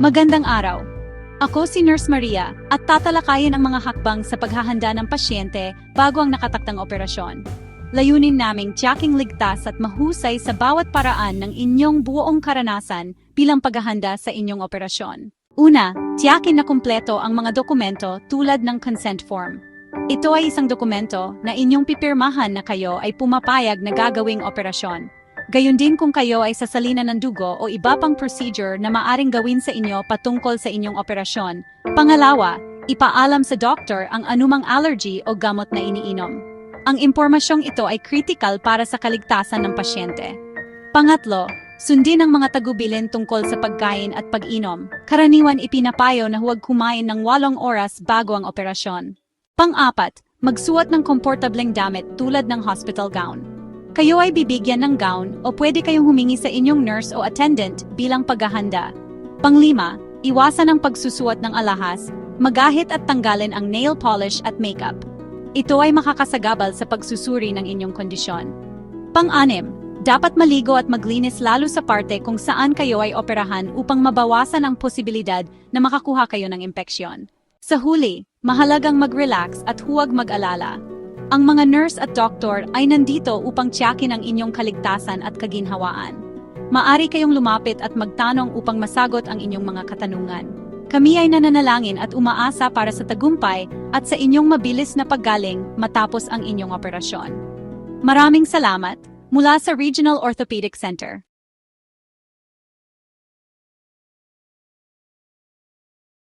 Magandang araw. Ako si Nurse Maria at tatalakayin ang mga hakbang sa paghahanda ng pasyente bago ang nakataktang operasyon. Layunin naming tiyaking ligtas at mahusay sa bawat paraan ng inyong buong karanasan bilang paghahanda sa inyong operasyon. Una, tiyakin na kumpleto ang mga dokumento tulad ng consent form. Ito ay isang dokumento na inyong pipirmahan na kayo ay pumapayag na gagawing operasyon. Gayun din kung kayo ay sasalinan ng dugo o iba pang procedure na maaring gawin sa inyo patungkol sa inyong operasyon. Pangalawa, ipaalam sa doctor ang anumang allergy o gamot na iniinom. Ang impormasyong ito ay critical para sa kaligtasan ng pasyente. Pangatlo, sundin ang mga tagubilin tungkol sa pagkain at pag-inom. Karaniwan ipinapayo na huwag kumain ng walong oras bago ang operasyon. Pang-apat, magsuot ng komportableng damit tulad ng hospital gown. Kayo ay bibigyan ng gown o pwede kayong humingi sa inyong nurse o attendant bilang paghahanda. Panglima, iwasan ang pagsusuot ng alahas, magahit at tanggalin ang nail polish at makeup. Ito ay makakasagabal sa pagsusuri ng inyong kondisyon. Pang-anim, dapat maligo at maglinis lalo sa parte kung saan kayo ay operahan upang mabawasan ang posibilidad na makakuha kayo ng impeksyon. Sa huli, mahalagang mag-relax at huwag mag-alala. Ang mga nurse at doktor ay nandito upang tiyakin ang inyong kaligtasan at kaginhawaan. Maari kayong lumapit at magtanong upang masagot ang inyong mga katanungan. Kami ay nananalangin at umaasa para sa tagumpay at sa inyong mabilis na paggaling matapos ang inyong operasyon. Maraming salamat mula sa Regional Orthopedic Center.